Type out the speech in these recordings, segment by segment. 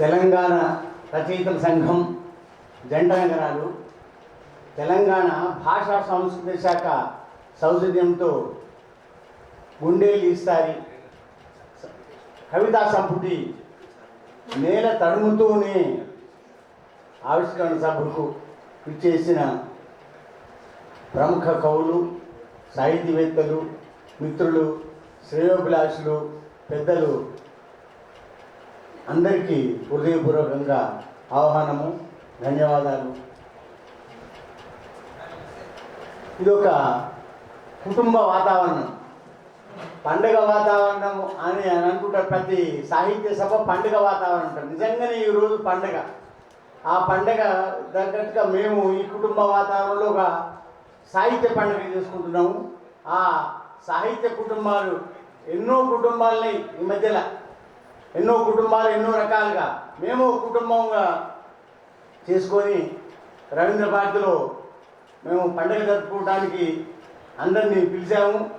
తెలంగాణ రచయితల సంఘం జంట నగరాలు తెలంగాణ భాషా సంస్కృతి శాఖ సౌజన్యంతో గుండేలు ఇస్తారు కవితా సంపుటి నేల తడుముతూనే ఆవిష్కరణ సభకు ఇచ్చేసిన ప్రముఖ కవులు సాహితీవేత్తలు మిత్రులు శ్రేయోభిలాషులు పెద్దలు అందరికీ హృదయపూర్వకంగా ఆహ్వానము ధన్యవాదాలు. ఇది ఒక కుటుంబ వాతావరణం. పండుగ వాతావరణం అని అని అనుకుంటారు ప్రతి సాహిత్య సభ పండుగ వాతావరణం అంటారు. నిజంగానే ఈరోజు పండుగ. ఆ పండుగ తగ్గట్టుగా మేము ఈ కుటుంబ వాతావరణంలో ఒక సాహిత్య పండుగ చేసుకుంటున్నాము. ఆ సాహిత్య కుటుంబాలు ఎన్నో కుటుంబాలని ఈ మధ్యలో ఎన్నో కుటుంబాలు ఎన్నో రకాలుగా మేము ఒక కుటుంబంగా చేసుకొని రవీంద్ర భారతిలో మేము పండుగ జరుపుకోవడానికి అందరినీ పిలిచాము.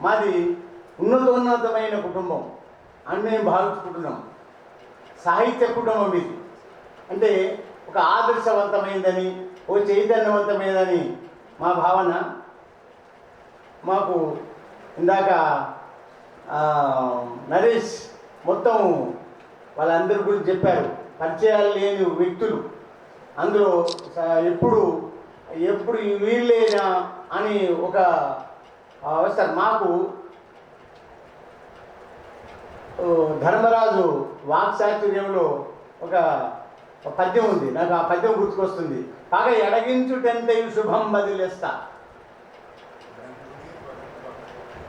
మాది ఉన్నతోన్నతమైన కుటుంబం. అని మేము భావించుకుంటున్నాం సాహిత్య కుటుంబం ఇది. అంటే ఒక ఆదర్శవంతమైందని ఓ చైతన్యవంతమైనదని మా భావన. మాకు ఇందాక నరేష్ మొత్తం వాళ్ళందరి గురించి చెప్పారు. పరిచయాలు లేని వ్యక్తులు. అందులో ఎప్పుడు ఎప్పుడు వీళ్ళేనా అని ఒక అవసరం. మాకు ధర్మరాజు వాక్చాతుర్యంలో ఒక పద్యం ఉంది. నాకు ఆ పద్యం గుర్తుకొస్తుంది. కాక ఎడగించుటెంతయు శుభం బదిలేస్తా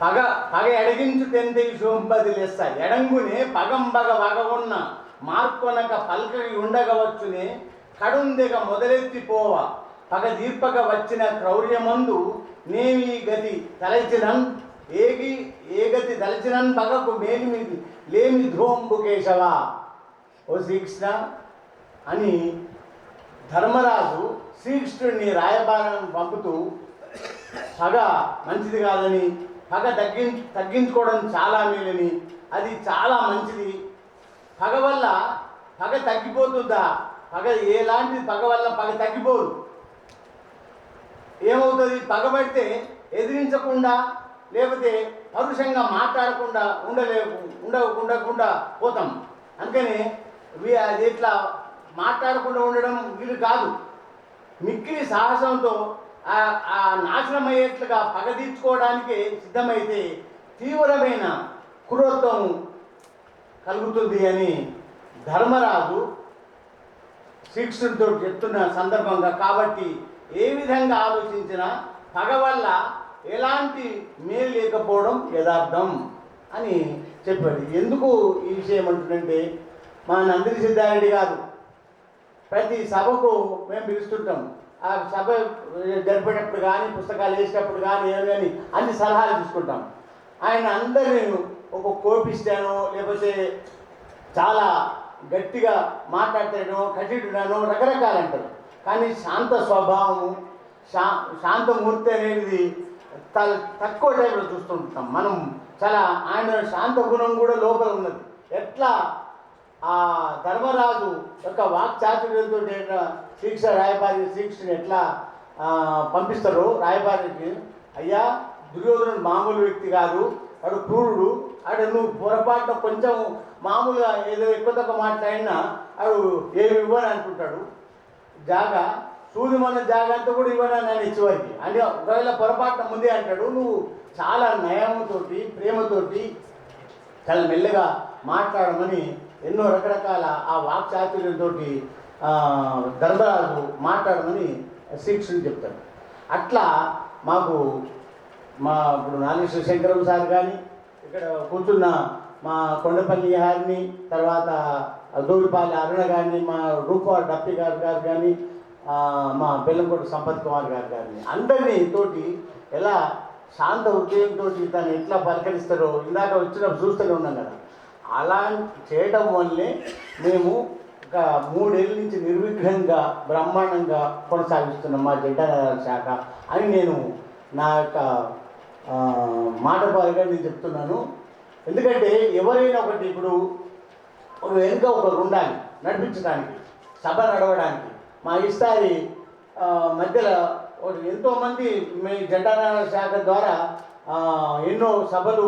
పగ పగ ఎడగించు శుభం బదిలేస్తా ఎడంగునే పగంబగ ఉన్న మార్కొనక పల్కగి ఉండగవచ్చునే. కడుందెగ మొదలెత్తిపోవ. పగ దీర్పక వచ్చిన క్రౌర్యమందు నేమి గతి తలచినన్ ఏగి ఏ గతి తలచినన్ పగకు మేలిమి లేమి ధ్రువంబు కేశవ. ఓ శ్రీకృష్ణ అని ధర్మరాజు శ్రీకృష్ణుడిని రాయబారం పంపుతూ పగ మంచిది కాదని పగ తగ్గి తగ్గించుకోవడం చాలా మేలని. అది చాలా మంచిది. పగ వల్ల పగ తగ్గిపోతుందా? పగ ఎలాంటి పగ వల్ల పగ తగ్గిపోదు. ఏమవుతుంది? పగబడితే ఎదిరించకుండా లేకపోతే పరుషంగా మాట్లాడకుండా ఉండలే ఉండ ఉండకుండా పోతాం. అందుకని అది ఇట్లా మాట్లాడకుండా ఉండడం వీలు కాదు. మిక్కిలి సాహసంతో ఆ నాశనం అయ్యేట్లుగా పగ తీర్చుకోవడానికి సిద్ధమైతే తీవ్రమైన క్రూరత్వం కలుగుతుంది అని ధర్మరాజు శ్రీకృష్ణుడితో చెప్తున్న సందర్భంగా. కాబట్టి ఏ విధంగా ఆలోచించినా పగ వల్ల ఎలాంటి మేలు లేకపోవడం యథార్థం అని చెప్పాడు. ఎందుకు ఈ విషయం అంటుందంటే మా నందిని సిద్ధారెడ్డి గారు ప్రతి సభకు మేము పిలుస్తుంటాం. ఆ సభ జరిపేటప్పుడు కానీ పుస్తకాలు వేసేటప్పుడు కానీ ఏమి కానీ అన్ని సలహాలు తీసుకుంటాం. ఆయన అందరినీ ఒక కోపిస్తానో లేకపోతే చాలా గట్టిగా మాట్లాడతాను కఠినానో రకరకాలు అంటారు. కానీ శాంత స్వభావము శా శాంతమూర్తి అనేది త- తక్కువ టైంలో చూస్తుంటాం మనం. చాలా ఆయన శాంత గుణం కూడా లోపల ఉన్నది. ఎట్లా ఆ ధర్మరాజు యొక్క వాక్చాతుర్యంతో శిక్ష రాయబారి శ్రీకృష్ణుని ఎట్లా పంపిస్తారు రాయబారికి అయ్యా దుర్యోధనుడు మామూలు వ్యక్తి కాదు వాడు క్రూరుడు ఆడు నువ్వు పొరపాటున కొంచెం మామూలుగా ఏదో ఎక్కువ తక్కువ మాట్లాడినా వాడు ఏమి ఇవ్వని అనుకుంటాడు జాగా సూది మన జాగా అంతా కూడా ఇవ్వనని నేను ఇచ్చేవారికి అంటే ఒకవేళ పొరపాటున ముందే అంటాడు నువ్వు చాలా నయముతోటి ప్రేమతోటి చాలా మెల్లగా మాట్లాడమని ఎన్నో రకరకాల ఆ వాక్చాతుర్యంతో ధర్మరాజు మాట్లాడమని శ్రీకృష్ణుడు చెప్తాడు. అట్లా మాకు మా ఇప్పుడు నాగేశ్వర శంకరం సార్ కానీ ఇక్కడ కూర్చున్న మా కొండపల్లి గారిని తర్వాత దూరిపాలి అరుణ గారిని మా రూపవారి డప్పి గారు గారు కానీ మా బెల్లంకోట సంపత్ కుమార్ గారు గారిని అందరినీ తోటి ఎలా శాంత ఉద్యోగంతో తను ఎట్లా పలకరిస్తారో ఇందాక వచ్చినప్పుడు చూస్తూనే ఉన్నాం కదా. అలా చేయడం వల్లే మేము మూడేళ్ళ నుంచి నిర్విఘ్నంగా బ్రహ్మాండంగా కొనసాగిస్తున్నాం మా జడ్డ శాఖ అని నేను నా యొక్క మాట పరంగా నేను చెప్తున్నాను. ఎందుకంటే ఎవరైనా ఒకటి ఇప్పుడు వెనుక ఒకరు ఉండాలి నడిపించడానికి సభ నడవడానికి. మా ఈసారి మధ్యలో ఎంతోమంది మీ జెండారాయణ శాఖ ద్వారా ఎన్నో సభలు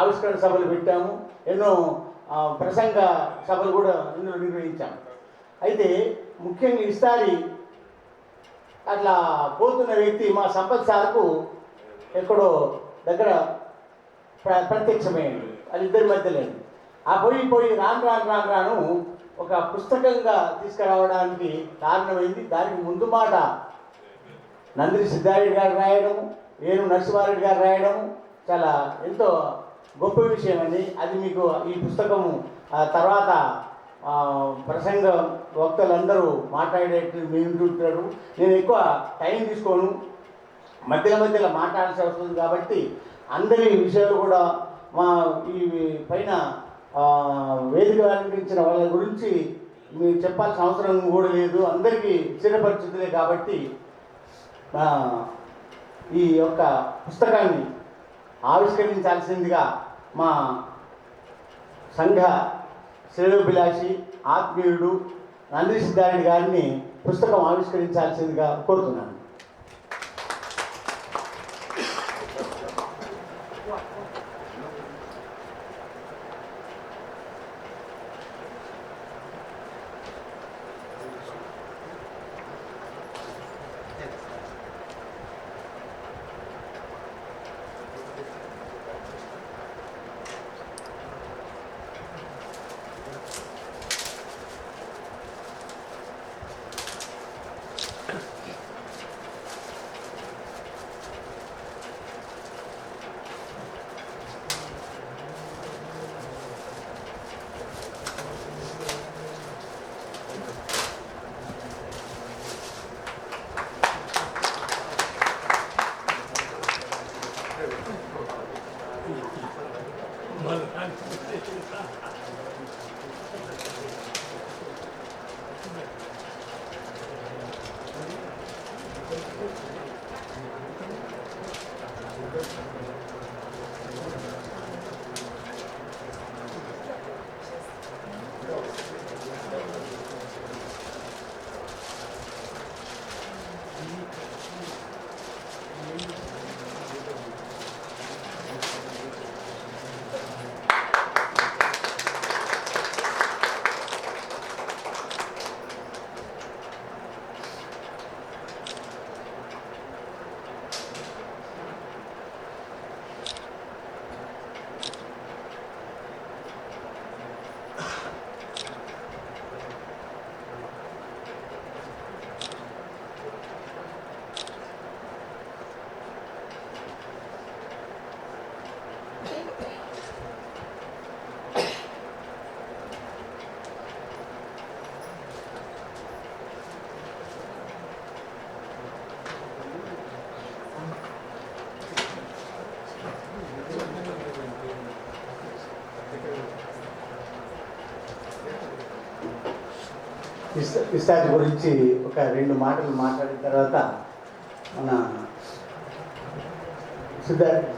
ఆవిష్కరణ సభలు పెట్టాము ఎన్నో ప్రసంగ సభలు కూడా ఇందులో నిర్వహించాము అయితే ముఖ్యంగా ఈసారి అట్లా పోతున్న వ్యక్తి మా సంపత్ సార్కు ఎక్కడో దగ్గర ప్ర ప్రత్యక్షమైంది. అది ఇద్దరి మధ్యలో. ఆ పోయి పోయి రాను రాను రాను రాను ఒక పుస్తకంగా తీసుకురావడానికి కారణమైంది. దానికి ముందు మాట నందిరి సిద్ధారెడ్డి గారు రాయడము వేణు నరసింహారెడ్డి గారు రాయడము చాలా ఎంతో గొప్ప విషయం అండి అది మీకు ఈ పుస్తకము తర్వాత ప్రసంగ వక్తలందరూ మాట్లాడేట్టు వింటుంటారు నేను ఎక్కువ టైం తీసుకోను. మధ్యలో మధ్యలో మాట్లాడాల్సి వస్తుంది కాబట్టి అందరి విషయాలు కూడా మా ఈ పైన వేదిక అలంకరించిన వాళ్ళ గురించి మీరు చెప్పాల్సిన అవసరం కూడా లేదు. అందరికీ చిరపరిచితులే కాబట్టి ఈ యొక్క పుస్తకాన్ని ఆవిష్కరించాల్సిందిగా మా సంఘ శ్రేయోభిలాషి ఆత్మీయుడు నంది సిద్ధారెడ్డి గారిని పుస్తకం ఆవిష్కరించాల్సిందిగా కోరుతున్నాను. ఇస్తా గురించి ఒక రెండు మాటలు మాట్లాడిన తర్వాత మన సిద్ధార్థ